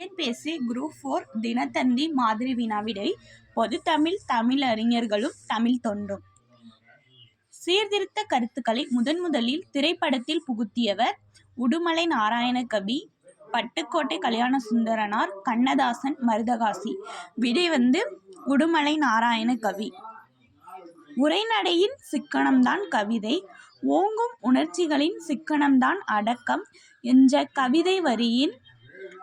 TNPSC group four Dinathanthi மாதிரி வினாவிடை பொதுத்தமிழ் தமிழறிஞர்களும் தமிழ் தொண்டும். சீர்திருத்த கருத்துக்களை முதன் முதலில் திரைப்படத்தில் புகுத்தியவர் உடுமலை நாராயணகவி பட்டுக்கோட்டை கல்யாணசுந்தரனார் கண்ணதாசன் மருதகாசி. விடை வந்து உடுமலை நாராயணகவி. உரைநடையின் சிக்கனம்தான் கவிதை ஓங்கும் உணர்ச்சிகளின் சிக்கனம்தான் அடக்கம் என்ற கவிதை வரியின்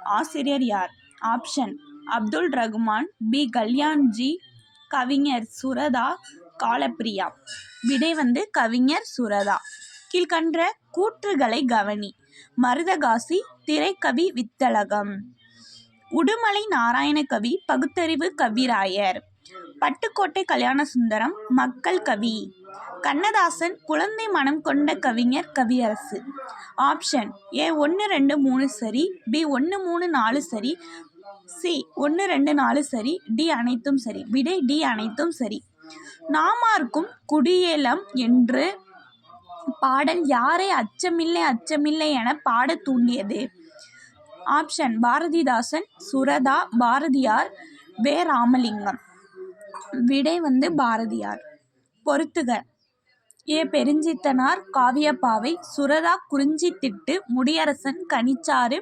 ஆசிரியர் யார்? ஆப்ஷன். அப்துல் ரகுமான் பி. கல்யாண்ஜி கவிஞர் சுரதா காலப்பிரியா. விடை வந்து கவிஞர் சுரதா. கீழ்கண்ட கூற்றுகளை கவனி. மருதகாசி திரைக்கவி வித்தலகம். உடுமலை நாராயணகவி பகுத்தறிவு கவிராயர். பட்டுக்கோட்டை கல்யாணசுந்தரம் மக்கள் கவி. கண்ணதாசன் குழந்தை மனம் கொண்ட கவிஞர் கவியரசு. ஆப்ஷன் ஏ ஒன்று ரெண்டு மூணு சரி பி ஒன்று மூணு நாலு சரி சி ஒன்று ரெண்டு நாலு சரி டி அனைத்தும் சரி விடை டி அனைத்தும் சரி. நாமார்க்கும் குடியேலம் என்று பாடல் யாரை அச்சமில்லை அச்சமில்லை என பாடத் தூண்டியது? ஆப்ஷன் பாரதிதாசன் சுரதா பாரதியார் வே. ராமலிங்கம். விடை வந்து பாரதியார். பொறுத்துக. ஏ. பெருஞ்சித்தனார் காவியப்பாவை சுரதா குறிஞ்சித்திட்டு முடியரசன் கனிச்சாறு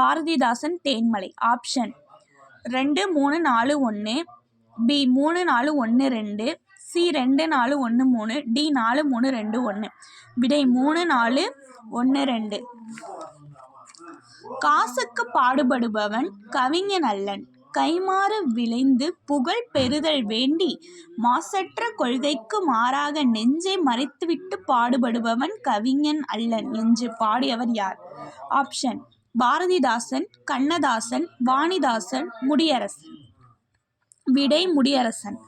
பாரதிதாசன் தேன்மலை. ஆப்ஷன். ரெண்டு மூணு நாலு ஒன்று பி மூணு நாலு ஒன்று ரெண்டு சி ரெண்டு நாலு ஒன்று மூணு டி நாலு மூணு ரெண்டு ஒன்று விடை மூணு நாலு ஒன்று ரெண்டு. காசுக்கு பாடுபடுபவன் கவிஞன் அல்லன். கைமாறு விளைந்து புகழ் பெறுதல் வேண்டி மாசற்ற கொள்கைக்கு மாறாக நெஞ்சை மறைத்துவிட்டு பாடுபடுபவன் கவிஞன் அல்லன் என்று பாடியவர் யார்? ஆப்ஷன். பாரதிதாசன் கண்ணதாசன் வாணிதாசன் முடியரசன். விடை முடியரசன்.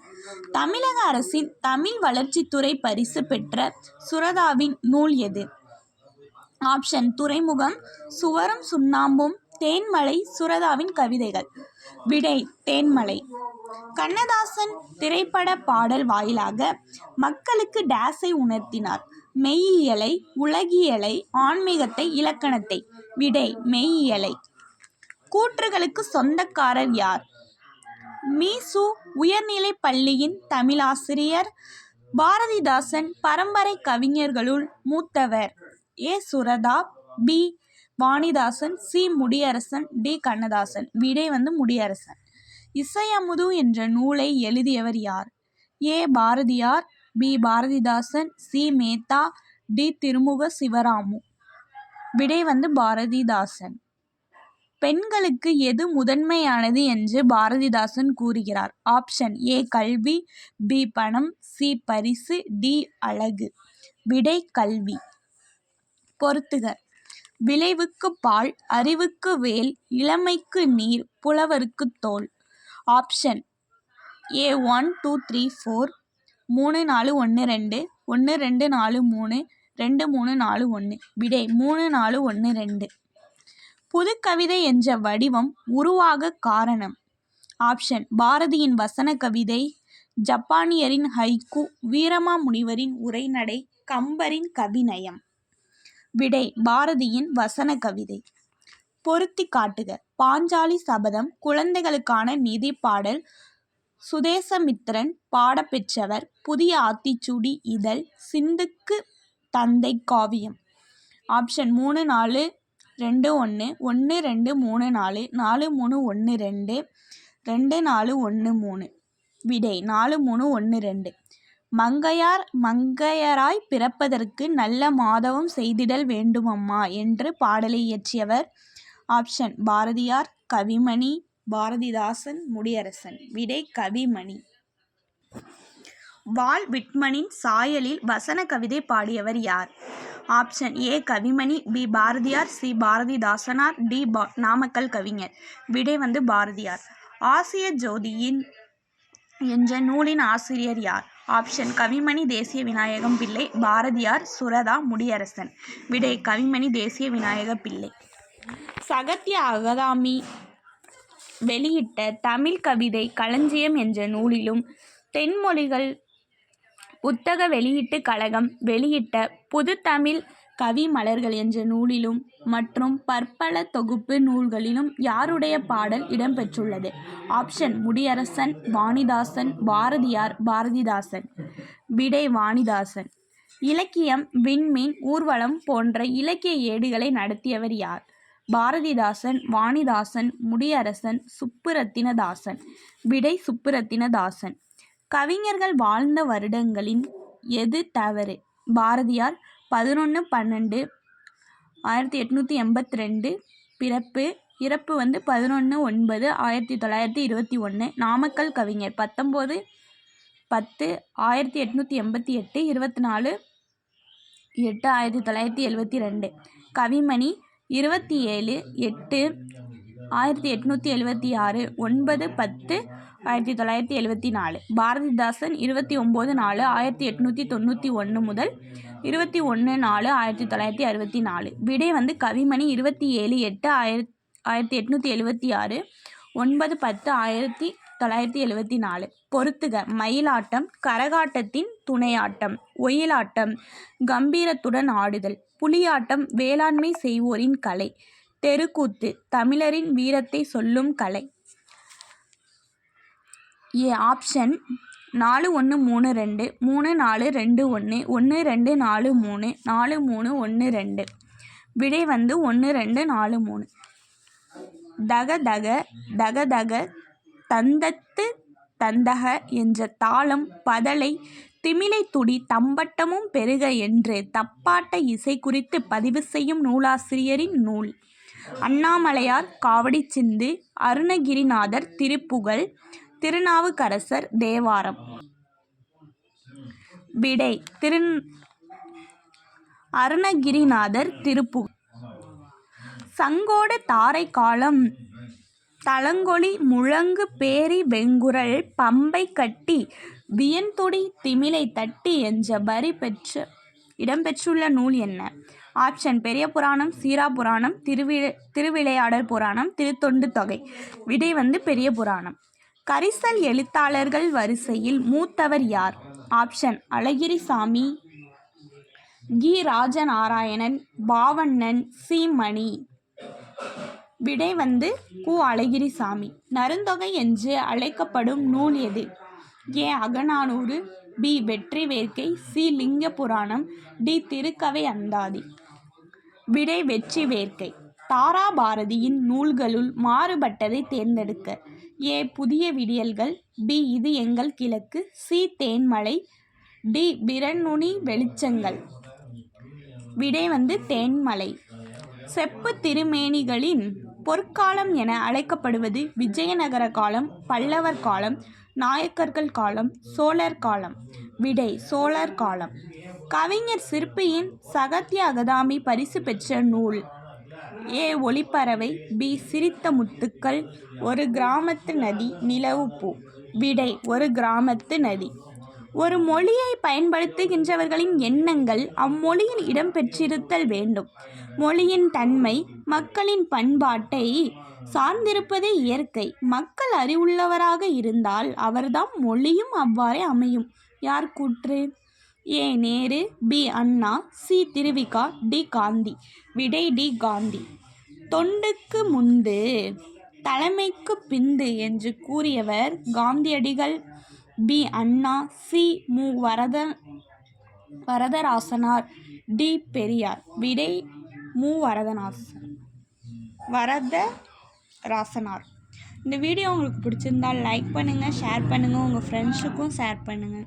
தமிழக அரசின் தமிழ் வளர்ச்சித்துறை பரிசு பெற்ற சுரதாவின் நூல் எது? ஆப்ஷன். துறைமுகம். சுவரும் சுண்ணாம்பும். தேன்மலை சுரதாவின் கவிதைகள். விடை தேன்மலை. கண்ணதாசன் திரைப்பட பாடல் வாயிலாக மக்களுக்கு டேஸை உணர்த்தினார். மெய்யியலை உலகியலை ஆன்மீகத்தை இலக்கணத்தை. விடை மெய்யியலை. கூற்றுகளுக்கு சொந்தக்காரர் யார்? மீசு உயர்நிலைப் பள்ளியின் தமிழாசிரியர் பாரதிதாசன் பரம்பரை கவிஞர்களுள் மூத்தவர் A. Suratha B. Vanidasan C. Mudiyarasan D. Kannadasan. விடை வந்து முடியரசன். இசையமுது என்ற நூலை எழுதியவர் யார்? A. Bharathiyar B. Bharathidasan C. Metha D. Thirumuga Sivaramu. விடை வந்து பாரதிதாசன். பெண்களுக்கு எது முதன்மையானது என்று பாரதிதாசன் கூறுகிறார். Option A. கல்வி பி. பணம் சி. பரிசு டி. அழகு. விடை கல்வி. பொறுத்துக. விளைவுக்கு பால் அறிவுக்கு வேல் இளமைக்கு நீர் புலவருக்கு தோல். Option. A one two three four மூணு நாலு ஒன்று ரெண்டு. ஒன்று ரெண்டு நாலு மூணு. ரெண்டு மூணு நாலு ஒன்று விடை மூணு நாலு ஒன்று ரெண்டு. புதுக்கவிதை என்ற வடிவம் உருவாக காரணம். ஆப்ஷன். பாரதியின் வசன கவிதை ஜப்பானியரின் ஹைக்கூ வீரமாமுனிவரின் உரைநடை கம்பரின் கவிநயம். விடை பாரதியின் வசன கவிதை. பொருத்தி காட்டுக. பாஞ்சாலி சபதம் குழந்தைகளுக்கான நிதி பாடல் சுதேசமித்திரன் பாடப்பெற்றவர் புதிய ஆத்திச்சூடி இதழ் சிந்துக்கு தந்தை காவியம். ஆப்ஷன் மூணு நாலு ரெண்டு ஒன்று ஒன்று ரெண்டு மூணு நாலு நாலு மூணு ஒன்று ரெண்டு ரெண்டு நாலு ஒன்று மூணு. விடை நாலு மூணு ஒன்று ரெண்டு. மங்கையார் மங்கையராய் பிறப்பதற்கு நல்ல மாதவம் செய்திடல் வேண்டுமம்மா என்று பாடலை இயற்றியவர். ஆப்ஷன் பாரதியார் கவிமணி பாரதிதாசன் முடியரசன். விடை கவிமணி. வால் விட்மனின் சாயலில் வசன கவிதை பாடியவர் யார்? Option A Kavimani B Bharathiyar C Bharathidasanar D பா நாமக்கல் கவிஞர். விடை வந்து பாரதியார். ஆசிய ஜோதியின் என்ற நூலின் ஆசிரியர் யார்? ஆப்ஷன். கவிமணி தேசிய விநாயகம் பிள்ளை. பாரதியார் சுரதா முடியரசன். விடை கவிமணி தேசிய விநாயக பிள்ளை. சகத்திய அகதாமி வெளியிட்ட தமிழ் கவிதை களஞ்சியம் என்ற நூலிலும் தென்மொழிகள் புத்தக வெளியீட்டு கழகம் வெளியிட்ட புதுத்தமிழ் கவி மலர்கள் என்ற நூலிலும் மற்றும் பற்பல தொகுப்பு நூல்களிலும் யாருடைய பாடல் இடம்பெற்றுள்ளது? ஆப்ஷன் முடியரசன் வாணிதாசன் பாரதியார் பாரதிதாசன். விடை வாணிதாசன். இலக்கியம் விண்மீன் ஊர்வலம் போன்ற இலக்கிய ஏடுகளை நடத்தியவர் யார்? பாரதிதாசன் வாணிதாசன் முடியரசன் சுப்புரத்தினதாசன். விடை சுப்புரத்தினதாசன். கவிஞர்கள் வாழ்ந்த வருடங்களின் எது தவறு? பாரதியார் பதினொன்று பன்னெண்டு ஆயிரத்தி எட்நூற்றி எண்பத்தி ரெண்டு பிறப்பு இறப்பு வந்து பதினொன்று ஒன்பது ஆயிரத்தி தொள்ளாயிரத்தி இருபத்தி ஒன்று நாமக்கல் கவிஞர் பத்தொம்போது பத்து ஆயிரத்தி எட்நூற்றி எண்பத்தி எட்டு இருபத்தி நாலு எட்டு ஆயிரத்தி தொள்ளாயிரத்தி எழுபத்தி ரெண்டு. கவிமணி இருபத்தி ஏழு எட்டு ஆயிரத்தி எட்நூற்றி எழுபத்தி ஆறு ஒன்பது பத்து ஆயிரத்தி தொள்ளாயிரத்தி எழுபத்தி நாலு. பாரதிதாசன் இருபத்தி ஒம்பது நாலு ஆயிரத்தி எட்நூற்றி தொண்ணூற்றி ஒன்று முதல் இருபத்தி ஒன்று நாலு ஆயிரத்தி தொள்ளாயிரத்தி அறுபத்தி நாலு. விடை வந்து கவிமணி இருபத்தி ஏழு எட்டு ஆயிரத் ஆயிரத்தி எட்நூற்றி எழுபத்தி ஆறு ஒன்பது பத்து ஆயிரத்தி தொள்ளாயிரத்தி எழுபத்தி நாலு. பொறுத்துக. மயிலாட்டம் கரகாட்டத்தின் துணையாட்டம் ஒயிலாட்டம் கம்பீரத்துடன் ஆடுதல். புலியாட்டம் வேளாண்மை செய்வோரின் கலை. தெருக்கூத்து. தமிழரின் வீரத்தை சொல்லும் கலை. A option. நாலு ஒன்று மூணு ரெண்டு. மூணு நாலு ரெண்டு ஒன்று ஒன்று ரெண்டு நாலு மூணு. நாலு மூணு ஒன்று ரெண்டு. விடை வந்து ஒன்று ரெண்டு நாலு மூணு. தக தக தக தக தந்தத்து தந்தக என்ற தாளம் பதலை திமிலை துடி தம்பட்டமும் பெருக என்று தப்பாட்ட இசை குறித்து பதிவு செய்யும் நூலாசிரியரின் நூல். அண்ணாமலையார் காவடி சிந்து அருணகிரிநாதர் திருப்புகழ் திருநாவுக்கரசர் தேவாரம். விடை திரு அருணகிரிநாதர் திருப்பு சங்கோட தாரை காலம் தளங்கொளி முழங்கு பேரி வெங்குரல் பம்பை கட்டி வியன்துடி திமிலை தட்டி என்ற வரி பெற்ற இடம்பெற்றுள்ள நூல் என்ன? ஆப்ஷன் பெரிய புராணம் சீரா புராணம் திருவி திருவிளையாடல் புராணம் திருத்தொண்டு தொகை. விடை வந்து பெரிய புராணம். கரிசல் எழுத்தாளர்கள் வரிசையில் மூத்தவர் யார்? ஆப்ஷன் அழகிரிசாமி கி. ராஜநாராயணன் பாவண்ணன் சி. மணி. விடை வந்து கு. அழகிரிசாமி. நருந்தொகை என்று அழைக்கப்படும் நூல் எது? ஏ. அகநானூறு பி. வெற்றி வேர்க்கை சி. லிங்க புராணம் டி. திருக்கவை அந்தாதி. விடை வெற்றி வேர்க்கை. தாராபாரதியின் நூல்களுள் மாறுபட்டதை தேர்ந்தெடுக்க. ஏ. புதிய விடியல்கள். பி. இது எங்கள் கிழக்கு. சி. தேன்மலை. டி. பிரநுனி வெளிச்சங்கள். விடை வந்து தேன்மலை. செப்பு திருமேனிகளின் பொற்காலம் என அழைக்கப்படுவது விஜயநகர காலம் பல்லவர் காலம் நாயக்கர்கள் காலம் சோழர் காலம். விடை சோழர் காலம். கவிஞர் சிற்பியின் சகத்திய அகதாமி பரிசு பெற்ற நூல். ஏ. ஒளிப்பறவை பி. சிரித்த முத்துக்கள் ஒரு கிராமத்து நதி நிலவுப்பூ விடை ஒரு கிராமத்து நதி. ஒரு மொழியை பயன்படுத்துகின்றவர்களின் எண்ணங்கள் அம்மொழியில் இடம்பெற்றிருத்தல் வேண்டும். மொழியின் தன்மை மக்களின் பண்பாட்டை சார்ந்திருப்பதே இயற்கை. மக்கள் அறிவுள்ளவராக இருந்தால் அவர்தாம் மொழியும் அவ்வாறே அமையும். யார் கூற்று? A Nehru B Anna C Thiruvika D Gandhi. விடை டி காந்தி. தொண்டுக்கு முந்து தலைமைக்கு பிந்து என்று கூறியவர் காந்தியடிகள். பி அண்ணா சி மு. வரத வரதராசனார் டி பெரியார். விடை மு. வரதநாசன் வரத ராசனார் இந்த வீடியோ உங்களுக்கு பிடிச்சிருந்தால் லைக் பண்ணுங்கள் ஷேர் பண்ணுங்கள் உங்கள் ஃப்ரெண்ட்ஸுக்கும் ஷேர் பண்ணுங்கள்